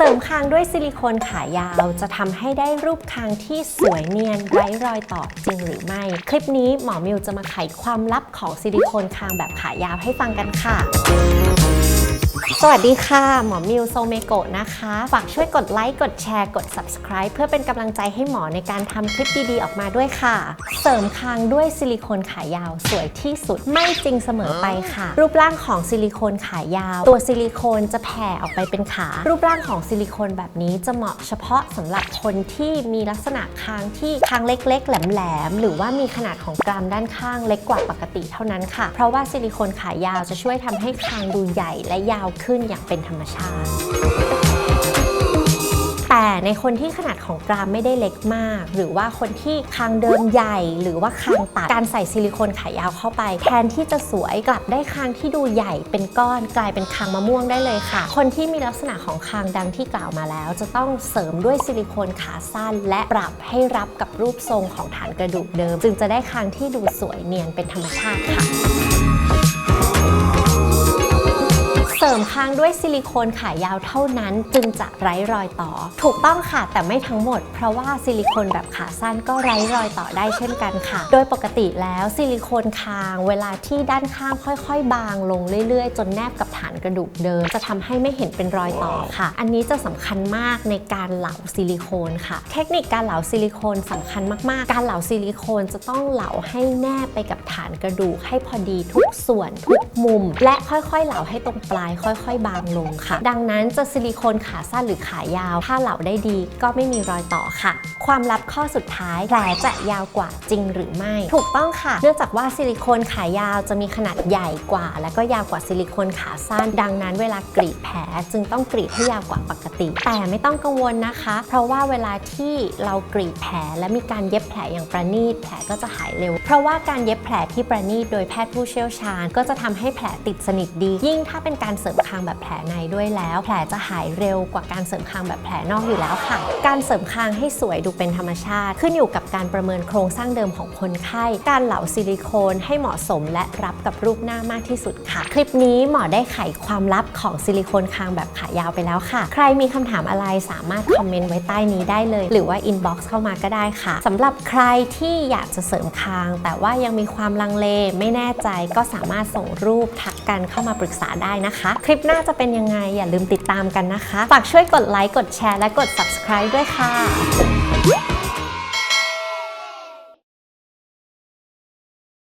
เสริมคางด้วยซิลิโคนขายาว จะทำให้ได้รูปคางที่สวยเนียนไร้รอยต่อจริงหรือไม่ คลิปนี้หมอมิวจะมาไขความลับของซิลิโคนคางแบบขายาวให้ฟังกันค่ะ สวัสดีค่ะ หมอมิวโซเมโกะนะคะ ฝากช่วยกดไลค์ กดแชร์ กด subscribe เพื่อเป็นกำลังใจให้หมอในการทำคลิปดีๆ ออกมาด้วยค่ะ เสริมคางด้วยซิลิโคนขายาวสวยที่สุดไม่จริงเสมอไปค่ะ รูปร่างของซิลิโคนขายาว ตัวซิลิโคนจะแผ่ออกไปเป็นขา รูปร่างของซิลิโคนแบบนี้จะเหมาะเฉพาะสำหรับคนที่มีลักษณะคางที่คางเล็ก ๆ แหลมๆหรือว่ามีขนาดของกรามด้านข้างเล็กกว่าปกติเท่านั้นค่ะ เพราะว่าซิลิโคนขายาวจะช่วยทำให้คางดูใหญ่และยาวขึ้นอย่างเป็นธรรมชาติ แต่ในคนที่ขนาดของกรามไม่ได้เล็กมาก หรือว่าคนที่คางเดิมใหญ่ หรือว่าคางตัดการใส่ซิลิโคนขายาวเข้าไป แทนที่จะสวยกลับได้คางที่ดูใหญ่เป็นก้อนกลายเป็นคางมะม่วงได้เลยค่ะ คนที่มีลักษณะของคางดังที่กล่าวมาแล้ว จะต้องเสริมด้วยซิลิโคนขาสั้น และปรับให้รับกับรูปทรงของฐานกระดูกเดิม จึงจะได้คางที่ดูสวยเนียนเป็นธรรมชาติค่ะ เสริมคางด้วยซิลิโคนขายาวเท่านั้น จึงจะไร้รอยต่อ ถูกต้องค่ะแต่ไม่ทั้งหมด เพราะว่าซิลิโคนแบบขาสั้นก็ไร้รอยต่อได้เช่นกันค่ะ โดยปกติแล้วซิลิโคนคางเวลาที่ด้านข้างค่อยๆ บางลงเรื่อยๆ จนแนบกับฐานกระดูกเดิม จะทำให้ไม่เห็นเป็นรอยต่อค่ะ อันนี้จะสำคัญมากในการเหลาซิลิโคนค่ะ เทคนิคการเหลาซิลิโคนสำคัญมากๆ การเหลาซิลิโคนจะต้องเหลาให้แนบไปกับฐานกระดูกให้พอดีทุกส่วนทุกมุม และค่อยๆ เหลาให้ตรงปลายค่อยๆ บางลงค่ะ ดังนั้นจะซิลิโคนขาสั้นหรือขายาว ถ้าเหลาได้ดีก็ไม่มีรอยต่อค่ะ ความลับข้อสุดท้ายแผลจะยาวกว่าจริงหรือไม่ ถูกต้องค่ะ เนื่องจากว่าซิลิโคนขายาวจะมีขนาดใหญ่กว่า และก็ยาวกว่าซิลิโคนขาสั้น ดังนั้นเวลากรีดแผลจึงต้องกรีดให้ยาวกว่าปกติ แต่ไม่ต้องกังวลนะคะ เพราะว่าเวลาที่เรากรีดแผลและมีการเย็บแผลอย่างประณีตแผลก็จะหายเร็ว เพราะว่าการเย็บแผลที่ประณีตโดยแพทย์ผู้เชี่ยวชาญ ก็จะทำให้แผลติดสนิทดี ยิ่งถ้าเป็นการเสริมคางแบบแผลในด้วยแล้ว แผลจะหายเร็วกว่าการเสริมคางแบบแผลนอกอยู่แล้วค่ะ การเสริมคางให้สวยดูเป็นธรรมชาติ ขึ้นอยู่กับการประเมินโครงสร้างเดิมของคนไข้ การเหลาซิลิโคนให้เหมาะสมและรับกับรูปหน้ามากที่สุดค่ะ คลิปนี้หมอได้ไขความลับของซิลิโคนคางแบบขายาวไปแล้วค่ะ ใครมีคำถามอะไรสามารถคอมเมนต์ไว้ใต้นี้ได้เลย หรือว่าอินบ็อกซ์เข้ามาก็ได้ค่ะสำหรับใครที่อยากจะเสริมคาง แต่ว่ายังมีความลังเลไม่แน่ใจก็สามารถส่งรูปทัก กันเข้ามาปรึกษาได้นะคะ คลิปหน้าจะเป็นยังไงอย่าลืมติดตามกันนะคะ ฝากช่วยกดไลค์ กดแชร์ และกด subscribe ด้วยค่ะ